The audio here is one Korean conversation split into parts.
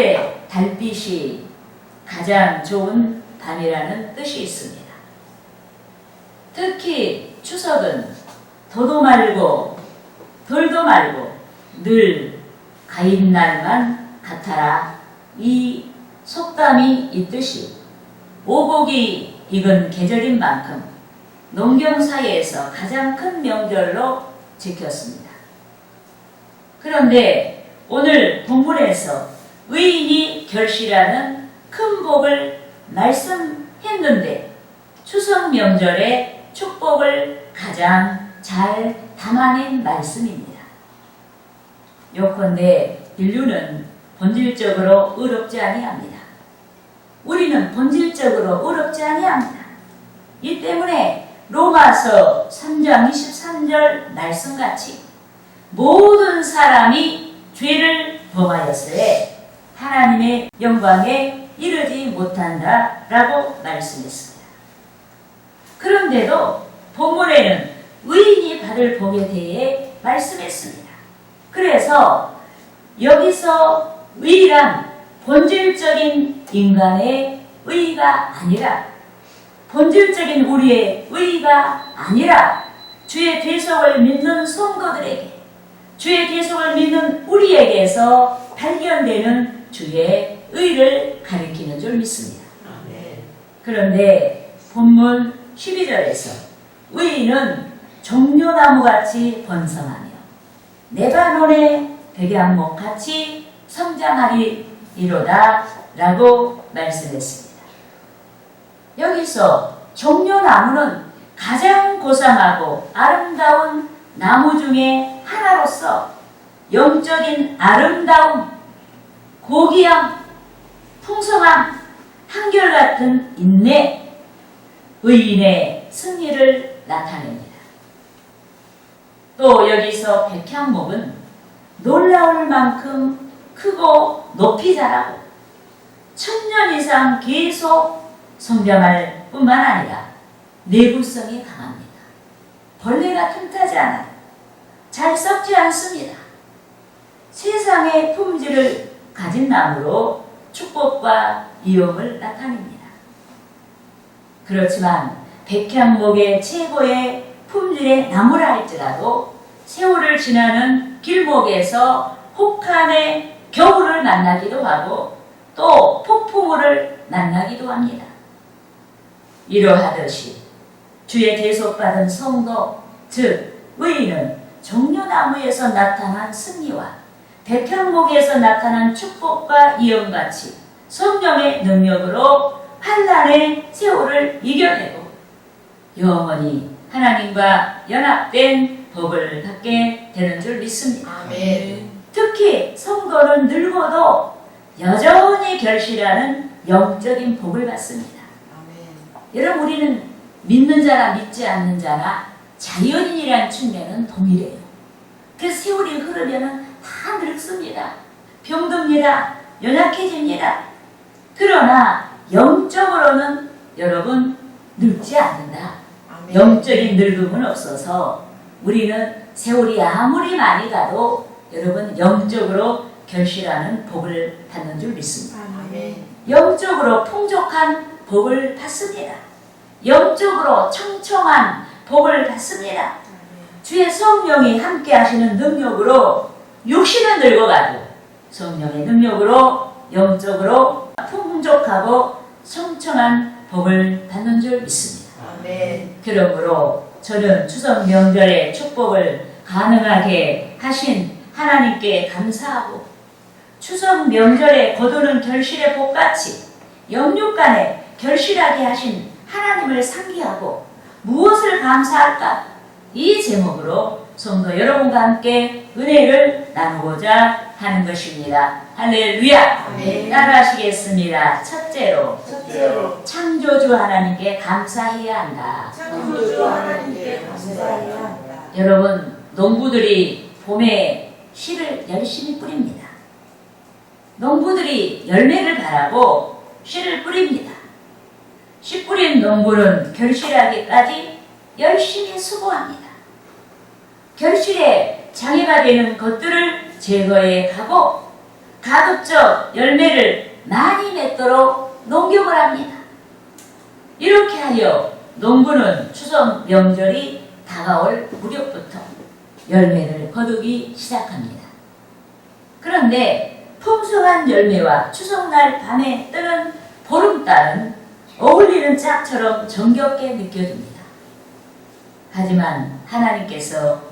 가을의 달빛이 가장 좋은 밤이라는 뜻이 있습니다. 특히 추석은 도도 말고 돌도 말고 늘 가인날만 같아라 이 속담이 있듯이 오곡이 익은 계절인 만큼 농경사회에서 가장 큰 명절로 지켰습니다. 그런데 오늘 본문에서 의인이 결실하는 큰 복을 말씀했는데 추석 명절의 축복을 가장 잘 담아낸 말씀입니다. 요컨대 인류는 본질적으로 의롭지 아니합니다. 우리는 본질적으로 의롭지 아니합니다. 이 때문에 로마서 3장 23절 말씀같이 모든 사람이 죄를 범하였으에 하나님의 영광에 이르지 못한다 라고 말씀했습니다. 그런데도 본문에는 의인이 받을 복에 대해 말씀했습니다. 그래서 여기서 의란 본질적인 인간의 의가 아니라 본질적인 우리의 의가 아니라 주의 대속을 믿는 성도들에게 주의 대속을 믿는 우리에게서 발견되는 주의 의를 가리키는 줄 믿습니다. 그런데 본문 12절에서 의인은 종려나무같이 번성하며 네바논의 백양목같이 성장하리이로다 라고 말씀했습니다. 여기서 종려나무는 가장 고상하고 아름다운 나무 중에 하나로서 영적인 아름다움, 고귀함, 풍성함, 한결같은 인내, 의인의 승리를 나타냅니다. 또 여기서 백향목은 놀라울 만큼 크고 높이 자라고 천년 이상 계속 성장할 뿐만 아니라 내구성이 강합니다. 벌레가 틈타지 않아요. 잘 썩지 않습니다. 세상의 품질을 가진 나무로 축복과 이용을 나타냅니다. 그렇지만 백향목의 최고의 품질의 나무라 할지라도 세월을 지나는 길목에서 혹한의 겨울을 만나기도 하고 또 폭풍우를 만나기도 합니다. 이러하듯이 주의 대속받은 성도, 즉 의인은 종려나무에서 나타난 승리와 백향목에서 나타난 축복과 이음같이 성령의 능력으로 환란의 세월을 이겨내고 영원히 하나님과 연합된 복을 받게 되는 줄 믿습니다. 아멘. 특히 성도는 늙어도 여전히 결실하는 영적인 복을 받습니다. 아멘. 여러분 우리는 믿는 자나 믿지 않는 자나 자연인이라는 측면은 동일해요. 그래서 세월이 흐르면 다 늙습니다. 병듭니다. 연약해집니다. 그러나 영적으로는 여러분 늙지 않는다. 아멘. 영적인 늙음은 없어서 우리는 세월이 아무리 많이 가도 여러분 영적으로 결실하는 복을 받는 줄 믿습니다. 아멘. 영적으로 풍족한 복을 받습니다. 영적으로 청청한 복을 받습니다. 주의 성령이 함께 하시는 능력으로 육신은 늙어가도 성령의 능력으로 영적으로 풍족하고 청청한 복을 받는 줄 믿습니다. 아멘. 그러므로 저는 추석 명절의 축복을 가능하게 하신 하나님께 감사하고 추석 명절에 거두는 결실의 복같이 영육간에 결실하게 하신 하나님을 상기하고 무엇을 감사할까? 이 제목으로 성도 여러분과 함께 은혜를 나누고자 하는 것입니다. 할렐루야! 아멘. 따라하시겠습니다. 첫째로 첫째로 창조주 하나님께 감사해야 한다. 창조주 하나님께 감사해야 한다. 여러분 농부들이 봄에 씨를 열심히 뿌립니다. 농부들이 열매를 바라고 씨를 뿌립니다. 씨 뿌린 농부는 결실하기까지 열심히 수고합니다. 결실에 장애가 되는 것들을 제거해 가고 가급적 열매를 많이 맺도록 농경을 합니다. 이렇게 하여 농부는 추석 명절이 다가올 무렵부터 열매를 거두기 시작합니다. 그런데 풍성한 열매와 추석날 밤에 뜨는 보름달은 어울리는 짝처럼 정겹게 느껴집니다. 하지만 하나님께서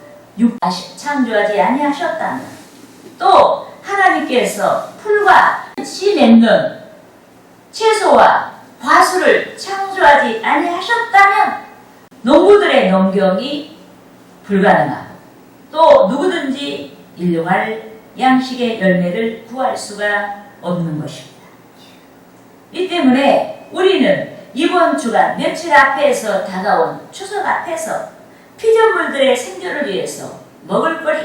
창조하지 아니하셨다면 또 하나님께서 풀과 씨 맺는 채소와 과수를 창조하지 아니하셨다면 농부들의 농경이 불가능하고 또 누구든지 일용할 양식의 열매를 구할 수가 없는 것입니다. 이 때문에 우리는 이번 주간 며칠 앞에서 다가온 추석 앞에서 피조물들의 생존을 위해서 먹을거리,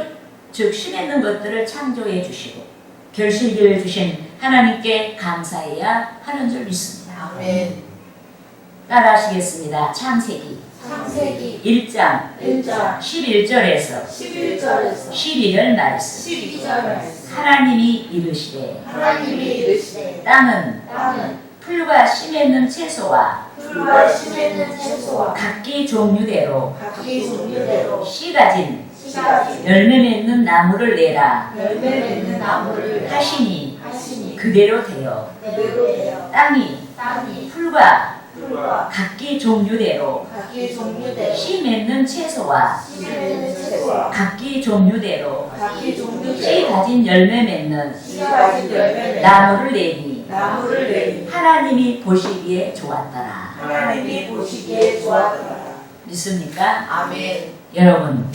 즉 심있는 것들을 창조해 주시고 결실기를 주신 하나님께 감사해야 하는 줄 믿습니다. 아멘. 따라하시겠습니다. 창세기 창세기 1장 1장 11절에서 11절에서 12절 말씀 12절 하나님이 이르시되 하나님이 이르시되 땅은 땅은 풀과 씨 맺는 채소와 풀과 심있는 채소와 각기 종류대로 각기 종류대로 씨 가진 열매 맺는 나무를 내라. 열매 맺는 나무를 하시니 하시니 그대로 되어. 그대로 되어. 땅이 땅이 풀과 풀과 각기 종류대로 각기 종류대로 씨 맺는 채소와 심있는 채소와 각기 종류대로 각기 씨 종류대로 가진 열매 맺는 씨가지 열매 맺는 나무를 내니 나무를 내니 하나님이 보시기에 좋았더라 하나님이 보시기에 좋았더라. 믿습니까? 아멘. 여러분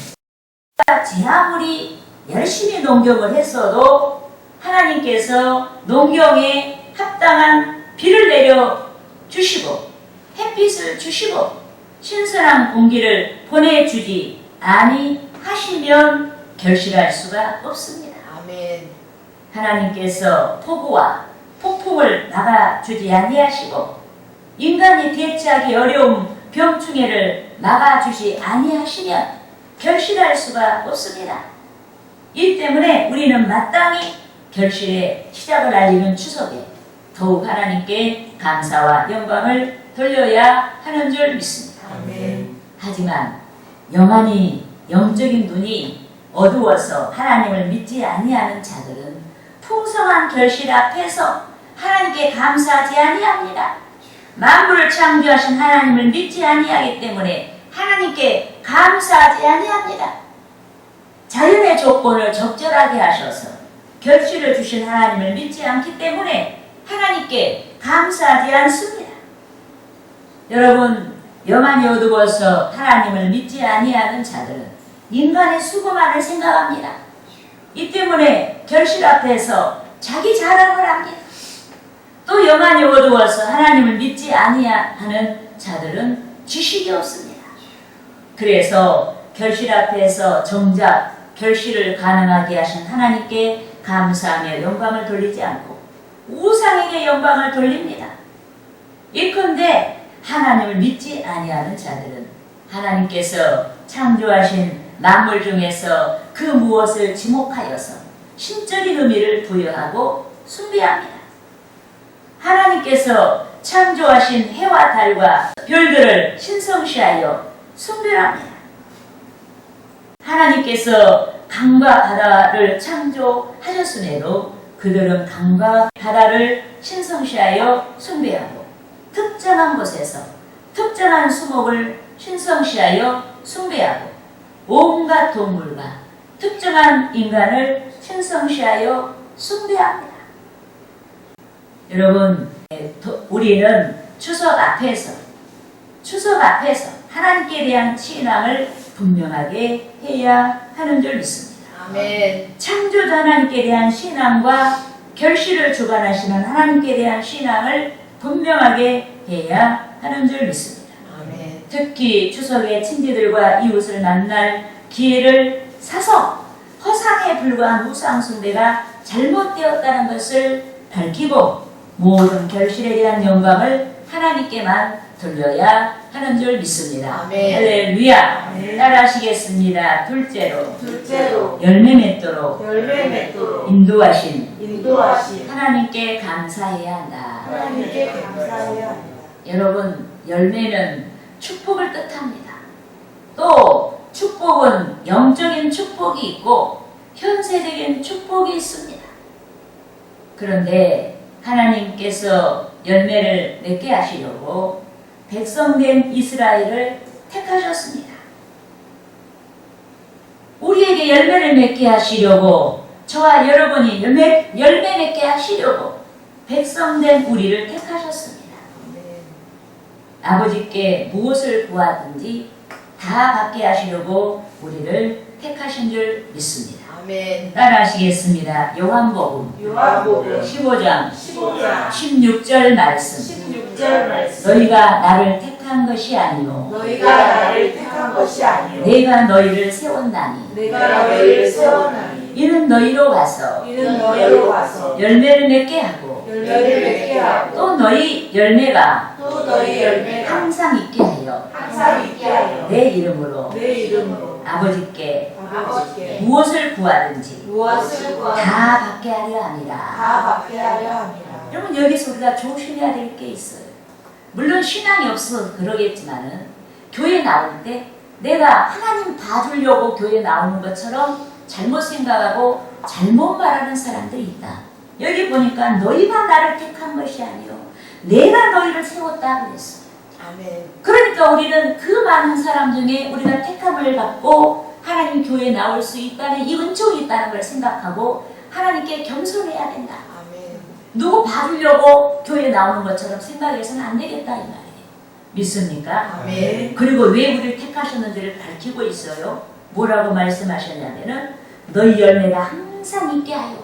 제 아무리 열심히 농경을 했어도 하나님께서 농경에 합당한 비를 내려 주시고 햇빛을 주시고 신선한 공기를 보내주지 아니하시면 결실할 수가 없습니다. 아멘. 하나님께서 폭우와 폭풍을 막아주지 아니하시고 인간이 대처하기 어려운 병충해를 막아주지 아니하시면 결실할 수가 없습니다. 이 때문에 우리는 마땅히 결실의 시작을 알리는 추석에 더욱 하나님께 감사와 영광을 돌려야 하는 줄 믿습니다. 아멘. 하지만 영안이 영적인 눈이 어두워서 하나님을 믿지 아니하는 자들은 풍성한 결실 앞에서 하나님께 감사하지 아니합니다. 만물을 창조하신 하나님을 믿지 아니하기 때문에 하나님께 감사하지 아니합니다. 자연의 조건을 적절하게 하셔서 결실을 주신 하나님을 믿지 않기 때문에 하나님께 감사하지 않습니다. 여러분, 영안이 어두워서 하나님을 믿지 아니하는 자들은 인간의 수고만을 생각합니다. 이 때문에 결실 앞에서 자기 자랑을 합니다. 또 영안이 어두워서 하나님을 믿지 아니하는 자들은 지식이 없습니다. 그래서 결실 앞에서 정작 결실을 가능하게 하신 하나님께 감사하며 영광을 돌리지 않고 우상에게 영광을 돌립니다. 이컨대 하나님을 믿지 아니하는 자들은 하나님께서 창조하신 만물 중에서 그 무엇을 지목하여서 신적인 의미를 부여하고 숭배합니다. 하나님께서 창조하신 해와 달과 별들을 신성시하여 숭배합니다. 하나님께서 강과 바다를 창조하셨음에도 그들은 강과 바다를 신성시하여 숭배하고 특정한 곳에서 특정한 수목을 신성시하여 숭배하고 온갖 동물과 특정한 인간을 신성시하여 숭배합니다. 여러분, 도- 우리는 추석 앞에서 추석 앞에서 하나님께 대한 신앙을 분명하게 해야 하는 줄 믿습니다. 아멘. 창조주 하나님께 대한 신앙과 결실을 주관하시는 하나님께 대한 신앙을 분명하게 해야 하는 줄 믿습니다. 아멘. 특히 추석에 친지들과 이웃을 만날 기회를 사서 허상에 불과한 우상 숭배가 잘못되었다는 것을 밝히고 모든 결실에 대한 영광을 하나님께만 돌려야 하는 줄 믿습니다. 아멘. 할렐루야. 아멘. 따라하시겠습니다. 둘째로 둘째로 열매 맺도록 열매 맺도록 인도하신 인도하신 하나님께 감사해야 한다. 하나님께 감사해야 합니다. 여러분 열매는 축복을 뜻합니다. 또 축복은 영적인 축복이 있고 현세적인 축복이 있습니다. 그런데 하나님께서 열매를 맺게 하시려고 백성된 이스라엘을 택하셨습니다. 우리에게 열매를 맺게 하시려고 저와 여러분이 열매, 열매 맺게 하시려고 백성된 우리를 택하셨습니다. 아버지께 무엇을 구하든지 다 받게 하시려고 우리를 택하신 줄 믿습니다. 아멘. 따라 하시겠습니다. 요한복음 요한복음 15장 15장 16절 말씀. 16절 말씀. 너희가 나를 택한 것이 아니요 너희가 나를 택한 것이 아니요 내가 너희를 세웠나니. 내가 너희를 세웠나니. 이는 너희로 가서 이는 너희로 가서 열매를 맺게 하고 열매를 맺게 하고 또 너희 열매가 또 너희 열매가 항상 있게 하여 항상 있게 하여 내 이름으로 내 이름으로 아버지께 아버지께 무엇을 구하든지 무엇을 구하든지 다 받게 하려 함이라. 다 받게 하려 합니다. 여러분 여기서 우리가 조심해야 될 게 있어요. 물론 신앙이 없어서 그러겠지만은 교회 나올 때 내가 하나님 봐주려고 교회 나오는 것처럼 잘못 생각하고 잘못 말하는 사람들이 있다. 여기 보니까 너희가 나를 택한 것이 아니요 내가 너희를 세웠다 그랬어요. 아멘. 그러니까 우리는 그 많은 사람 중에 우리가 택함을 받고 하나님 교회에 나올 수 있다는 이 은총이 있다는 걸 생각하고 하나님께 겸손해야 된다. 아멘. 누구 봐주려고 교회에 나오는 것처럼 생각해서는 안 되겠다 이 말이에요. 믿습니까? 아멘. 그리고 왜 우리를 택하셨는지를 밝히고 있어요. 뭐라고 말씀하셨냐면은 너희 열매가 항상 있게 하여.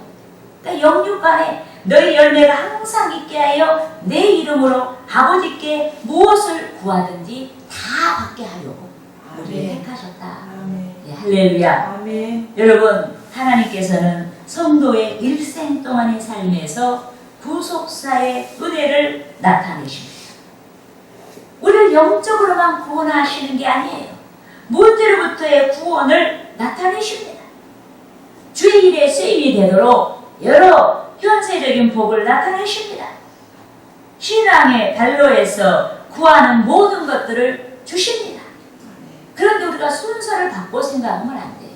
그러니까 영육간에 너희 열매가 항상 있게 하여 내 이름으로 아버지께 무엇을 구하든지 다 받게 하려고 우리를. 택하셨다. 아멘. 예, 할렐루야. 아멘. 여러분 하나님께서는 성도의 일생 동안의 삶에서 구속사의 은혜를 나타내십니다. 우리를 영적으로만 구원하시는 게 아니에요. 문제로부터의 구원을 나타내십니다. 주의 일에 쓰임이 되도록 여러 현세적인 복을 나타내십니다. 신앙의 발로에서 구하는 모든 것들을 주십니다. 그런데 우리가 순서를 바꿔 생각하면 안 돼요.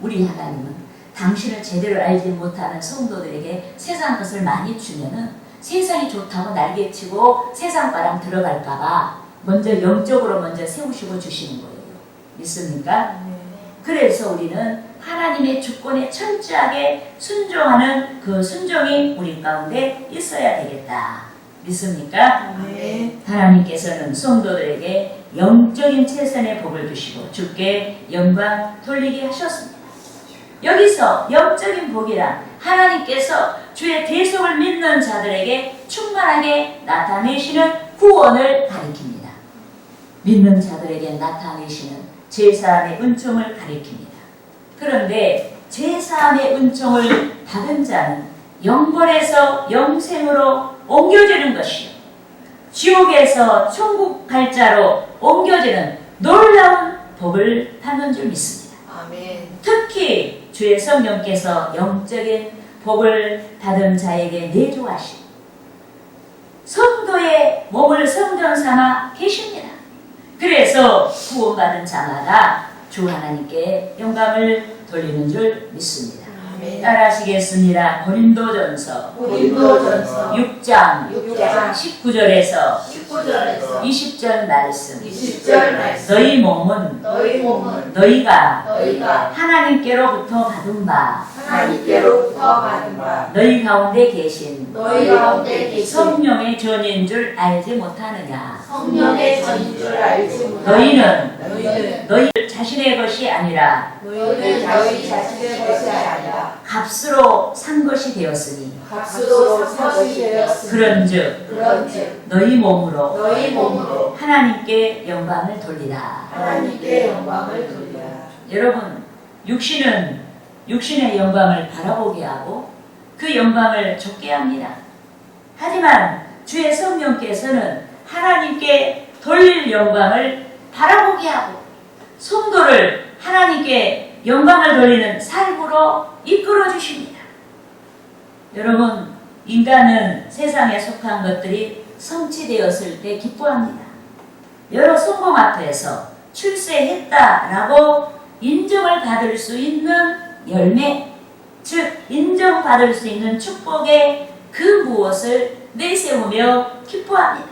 우리 하나님은 당신을 제대로 알지 못하는 성도들에게 세상 것을 많이 주면은 세상이 좋다고 날개치고 세상 바람 들어갈까봐 먼저 영적으로 먼저 세우시고 주시는 거예요. 믿습니까? 그래서 우리는 하나님의 주권에 철저하게 순종하는 그 순종이 우리 가운데 있어야 되겠다. 믿습니까? 아멘. 하나님께서는 성도들에게 영적인 최선의 복을 주시고 주께 영광 돌리게 하셨습니다. 여기서 영적인 복이란 하나님께서 주의 대속을 믿는 자들에게 충만하게 나타내시는 구원을 가리킵니다. 믿는 자들에게 나타내시는 제사함의 은총을 가리킵니다. 그런데 제사함의 은총을 받은 자는 영벌에서 영생으로 옮겨지는 것이요. 지옥에서 천국 갈 자로 옮겨지는 놀라운 복을 받는 줄 믿습니다. 아멘. 특히 주의 성령께서 영적인 복을 받은 자에게 내주하신 성도의 몸을 성전 삼아 계십니다. 그래서 구원받은 자마다 주 하나님께 영광을 돌리는 줄 믿습니다. 따라하시겠습니다. 고린도전서 고린도전서 6장 6장 19절에서 19절에서 20절 말씀. 20절 말씀. 너희 몸은 너희 몸은 너희가 너희가 하나님께로부터 받은 바. 하나님께로부터 받은 바. 너희 가운데 계신 너희 가운데 계신 성령의 전인 줄 알지 못하느냐. 성령의 전인 줄 알지 못하는 너희는 너희는 너희 자신의 것이 아니라 너희는 너희 자신의 것이 아니라 값으로 산 것이 되었으니 값으로 산 것이 되었으니 그런즉 그런즉 너희 몸으로 너희 몸으로 하나님께 영광을 돌리라 하나님께 영광을 돌리라. 여러분 육신은 육신의 영광을 바라보게 하고 그 영광을 좁게 합니다. 하지만 주의 성령께서는 하나님께 돌릴 영광을 바라보게 하고 성도를 하나님께 영광을 돌리는 삶으로 이끌어 주십니다. 여러분, 인간은 세상에 속한 것들이 성취되었을 때 기뻐합니다. 여러 성공 앞에서 출세했다라고 인정을 받을 수 있는 열매, 즉 인정받을 수 있는 축복의 그 무엇을 내세우며 기뻐합니다.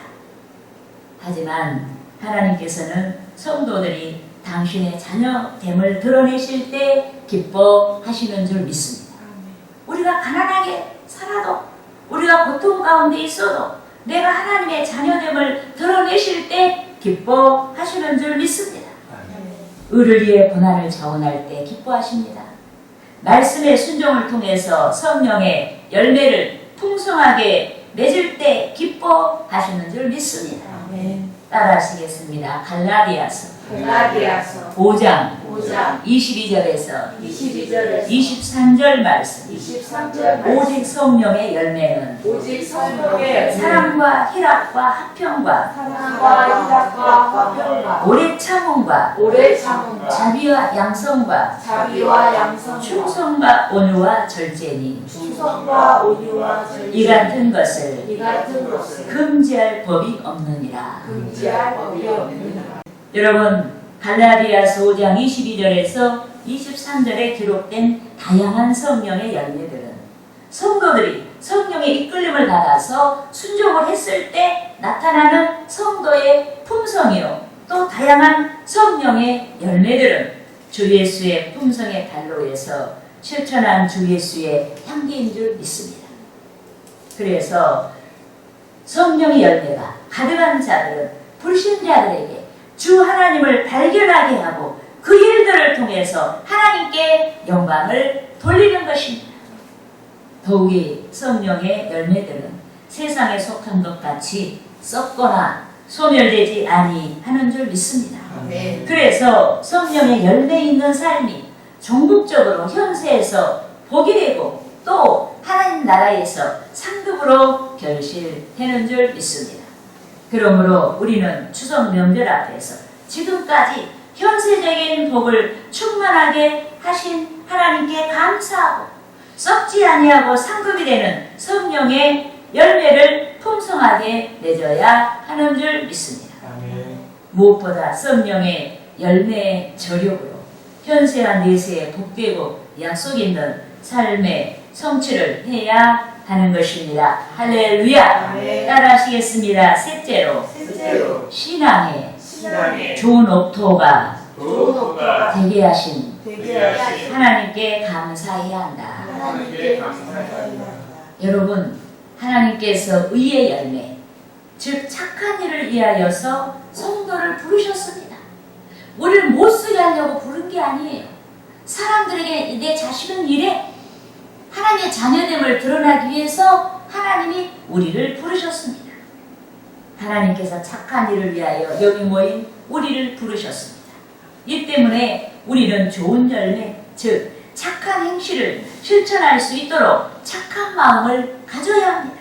하지만 하나님께서는 성도들이 당신의 자녀됨을 드러내실 때 기뻐하시는 줄 믿습니다. 우리가 가난하게 살아도 우리가 고통 가운데 있어도 내가 하나님의 자녀됨을 드러내실 때 기뻐하시는 줄 믿습니다. 의를 위해 고난을 자원할 때 기뻐하십니다. 말씀의 순종을 통해서 성령의 열매를 풍성하게 맺을 때 기뻐하시는 줄 믿습니다. 아멘. 따라 하시겠습니다. 갈라디아서. 갈라디아서. 5장 5장 22절에서 22절에서 23절 말씀 23절 오직 성령의 열매는 오직 성령의 사랑과 희락과 화평과 사랑과 희락과 화평과 오래 참음과 오래 참음과 자비와 양성과 자비와 양성과 충성과 온유와 절제니 충성과 온유와 절제 이 같은 것을 이 같은 것을 금지할 법이 없느니라. 금지할 법이 없느니라. 여러분 갈라디아서 5장 22절에서 23절에 기록된 다양한 성령의 열매들은 성도들이 성령의 이끌림을 받아서 순종을 했을 때 나타나는 성도의 품성이요 또 다양한 성령의 열매들은 주 예수의 품성의 발로에서 실천한 주 예수의 향기인 줄 믿습니다. 그래서 성령의 열매가 가득한 자들은 불신자들에게 주 하나님을 발견하게 하고 그 일들을 통해서 하나님께 영광을 돌리는 것입니다. 더욱이 성령의 열매들은 세상에 속한 것 같이 썩거나 소멸되지 아니하는 줄 믿습니다. 아멘. 그래서 성령의 열매 있는 삶이 전국적으로 현세에서 복이 되고 또 하나님 나라에서 상급으로 결실되는 줄 믿습니다. 그러므로 우리는 추석 명절 앞에서 지금까지 현세적인 복을 충만하게 하신 하나님께 감사하고 썩지 아니하고 상급이 되는 성령의 열매를 풍성하게 맺어야 하는 줄 믿습니다. 무엇보다 성령의 열매의 저력으로 현세와 내세에 복되고 약속 있는 삶의 성취를 해야 하는 것입니다. 할렐루야! 아멘. 따라하시겠습니다. 셋째로 셋째로 신앙의 신앙의 좋은 옥토가 좋은 옥토가 되게 하신 되게 하신 하나님께 감사해야 한다. 하나님께. 여러분, 하나님께서 의의 열매, 즉 착한 일을 위하여서 성도를 부르셨습니다. 우리를 못 쓰게 하려고 부른 게 아니에요. 사람들에게 내 자신은 이래 하나님의 자녀됨을 드러나기 위해서 하나님이 우리를 부르셨습니다. 하나님께서 착한 일을 위하여 여기 모인 우리를 부르셨습니다. 이 때문에 우리는 좋은 열매, 즉 착한 행실을 실천할 수 있도록 착한 마음을 가져야 합니다.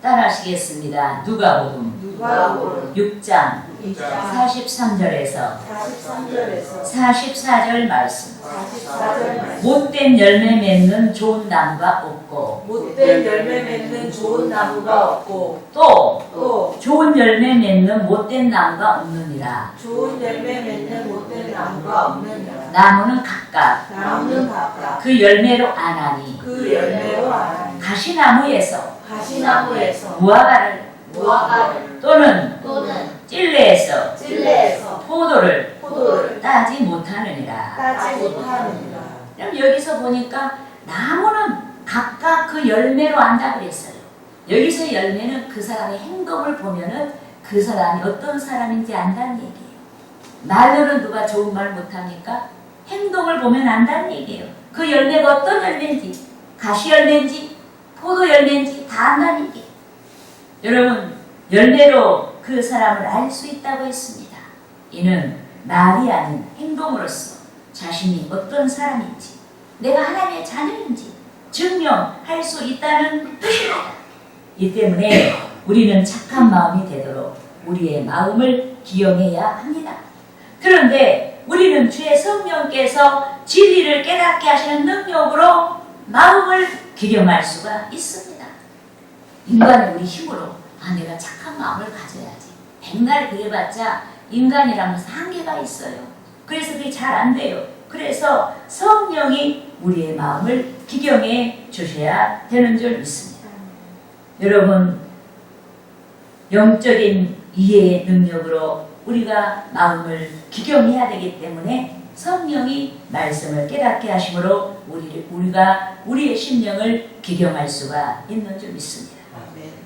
따라하시겠습니다. 누가복음 6장 6장 43절에서 43절에서 44절 말씀. 44절 말씀 못된 열매 맺는 좋은 나무가 없고 못된 열매 맺는 좋은 나무가 없고 또 또 좋은 열매 맺는 못된 나무가 없느니라. 좋은 열매 맺는 못된 나무가 없느니라 나무는 각각 나무는 각각 그 열매로 아나니 그 열매로 알아니 가시나무에서 가시나무에서 무화과를 무화과를 또는 또는 찔레에서 찔레에서 포도를 포도를 따지 못하느니라. 따지 못하느니라 그럼 여기서 보니까 나무는 각각 그 열매로 안다 그랬어요. 여기서 열매는 그 사람의 행동을 보면은 그 사람이 어떤 사람인지 안다는 얘기예요. 말로는 누가 좋은 말 못하니까 행동을 보면 안다는 얘기예요. 그 열매가 어떤 열매인지, 가시 열매인지, 포도 열매인지 다 안다는 얘기예요. 여러분, 열매로 그 사람을 알 수 있다고 했습니다. 이는 말이 아닌 행동으로서 자신이 어떤 사람인지, 내가 하나님의 자녀인지 증명할 수 있다는 뜻입니다. 이 때문에 우리는 착한 마음이 되도록 우리의 마음을 기용해야 합니다. 그런데 우리는 주의 성령께서 진리를 깨닫게 하시는 능력으로 마음을 기경할 수가 있습니다. 인간의 우리 힘으로 아 내가 착한 마음을 가져야지. 백날 그래봤자 인간이라면 한계가 있어요. 그래서 그게 잘 안 돼요. 그래서 성령이 우리의 마음을 기경해 주셔야 되는 줄 믿습니다. 여러분 영적인 이해의 능력으로 우리가 마음을 기경해야 되기 때문에 성령이 말씀을 깨닫게 하심으로 우리를, 우리가 우리의 심령을 기경할 수가 있는 줄 믿습니다.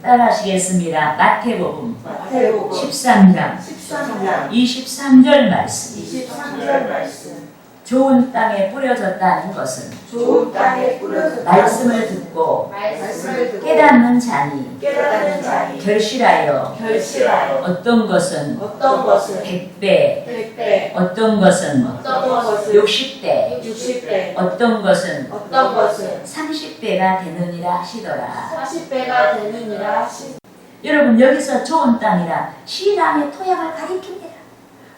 따라하시겠습니다. 마태복음 마태복음 13장 13장 23절 말씀. 23절 말씀 좋은 땅에 뿌려졌다는 것은 좋은 땅에 뿌려서 말씀을 듣고 말씀을 듣고 깨닫는 자니 깨닫는 자니 결실하여 결실하여 어떤 것은 어떤 것은 백배, 백배 어떤 것은 어떤 것은 육십배, 육십 배 어떤 것은 어떤 것은 삼십 배가 되느니라 하시더라. 40배가 되느니라 하시 여러분 여기서 좋은 땅이라 신앙의 토양을 가리킵니다.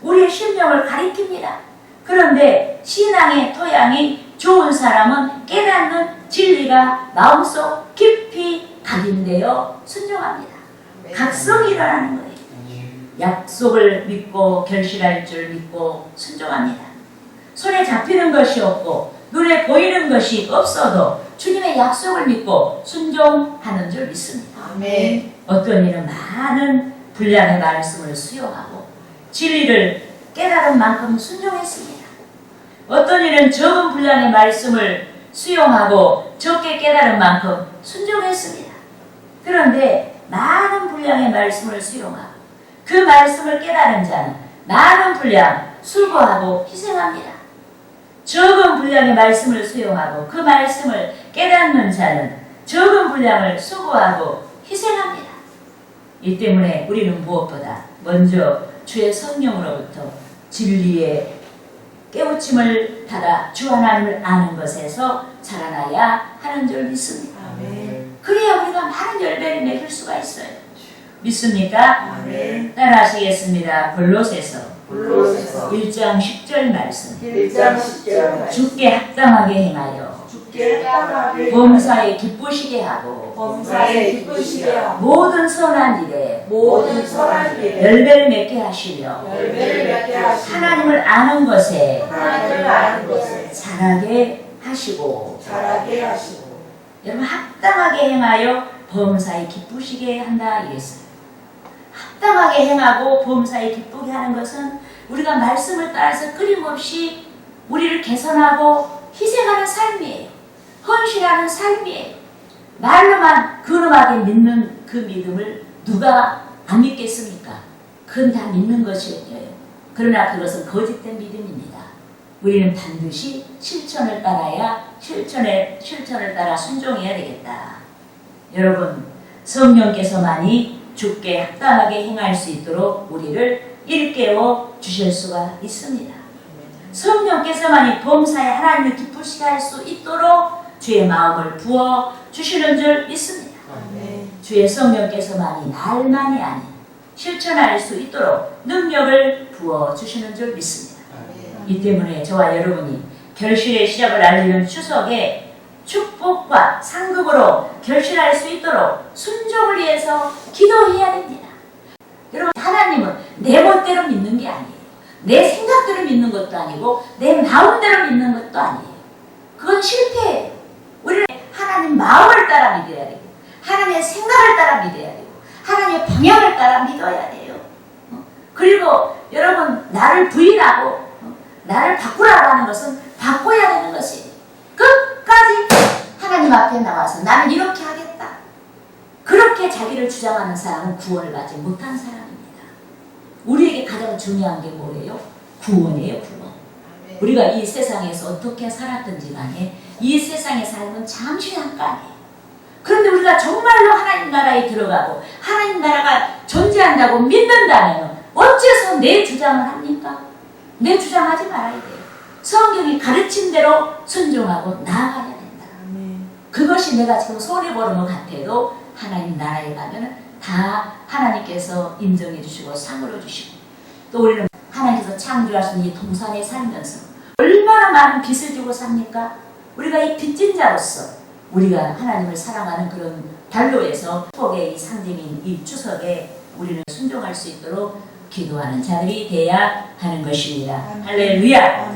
우리의 심령을 가리킵니다. 그런데 신앙의 토양이 좋은 사람은 깨닫는 진리가 마음속 깊이 각인되어 순종합니다. 각성이 일어나는 거예요. 약속을 믿고 결실할 줄 믿고 순종합니다. 손에 잡히는 것이 없고 눈에 보이는 것이 없어도 주님의 약속을 믿고 순종하는 줄 믿습니다. 아멘 어떤 이는 많은 분량의 말씀을 수용하고 진리를 깨달은 만큼 순종했습니다. 어떤 이는 적은 분량의 말씀을 수용하고 적게 깨달은 만큼 순종했습니다. 그런데 많은 분량의 말씀을 수용하고 그 말씀을 깨달은 자는 많은 분량 수고하고 희생합니다. 적은 분량의 말씀을 수용하고 그 말씀을 깨닫는 자는 적은 분량을 수고하고 희생합니다. 이 때문에 우리는 무엇보다 먼저 주의 성령으로부터 진리의 깨우침을 받아 주 하나님을 아는 것에서 자라나야 하는 줄 믿습니다. 아멘 그래야 우리가 많은 열매를 맺을 수가 있어요. 믿습니까? 아멘 따라하시겠습니다. 골로새서 골로새서 1장 10절 말씀. 1장 10절 말씀 주께 합당하게 행하여 범사에 기쁘시게 하고 범사에 기쁘시게 하고 모든 선한 일에 모든 선한 일에 열매를 맺게 하시며 열매를 맺게 하시고 하나님을 아는 것에 하나님을 아는 것에 잘하게 하시고 잘하게 하시고 여러분 합당하게 행하여 범사에 기쁘시게 한다 이랬어요. 합당하게 행하고 범사에 기쁘게 하는 것은 우리가 말씀을 따라서 끊임없이 우리를 개선하고 희생하는 삶이에요. 헌신하는 삶이에요. 말로만 근엄하게 믿는 그 믿음을 누가 안 믿겠습니까? 그건 다 믿는 것이에요. 그러나 그것은 거짓된 믿음입니다. 우리는 반드시 실천을 따라야 실천에 실천을 따라 순종해야 되겠다. 여러분 성령께서만이 주께 합당하게 행할 수 있도록 우리를 일깨워 주실 수가 있습니다. 성령께서만이 범사에 하나님을 기쁘시게 할 수 있도록 주의 마음을 부어 주시는 줄 믿습니다. 주의 성령께서만이 말만이 아닌 실천할 수 있도록 능력을 부어 주시는 줄 믿습니다. 이 때문에 저와 여러분이 결실의 시작을 알리는 추석에 축복과 상급으로 결실할 수 있도록 순종을 위해서 기도해야 됩니다. 여러분 하나님은 내 멋대로 믿는 게 아니에요. 내 생각대로 믿는 것도 아니고 내 마음대로 믿는 것도 아니에요. 그건 실패예요. 하나님 마음을 따라 믿어야 되고 하나님의 생각을 따라 믿어야 되고 하나님의 방향을 따라 믿어야 돼요. 어? 그리고 여러분 나를 부인하고 어? 나를 바꾸라고 하는 것은 바꿔야 되는 것이에요. 끝까지 하나님 앞에 나와서 나는 이렇게 하겠다. 그렇게 자기를 주장하는 사람은 구원을 받지 못한 사람입니다. 우리에게 가장 중요한 게 뭐예요? 구원이에요, 구원. 우리가 이 세상에서 어떻게 살았든지 간에 이 세상의 삶은 잠시 잠깐이에요. 그런데 우리가 정말로 하나님 나라에 들어가고 하나님 나라가 존재한다고 믿는다면 어째서 내 주장을 합니까? 내 주장하지 말아야 돼요. 성경이 가르친 대로 순종하고 나아가야 된다. 그것이 내가 지금 손해보는 것 같아도 하나님 나라에 가면 다 하나님께서 인정해 주시고 상으로 주시고 또 우리는 하나님께서 창조하신 이 동산에 살면서 얼마나 많은 빚을 지고 삽니까? 우리가 이 빚진 자로서 우리가 하나님을 사랑하는 그런 달로에서 축복의 이 상징인 이 추석에 우리는 순종할 수 있도록 기도하는 자들이 돼야 하는 것입니다. 할렐루야!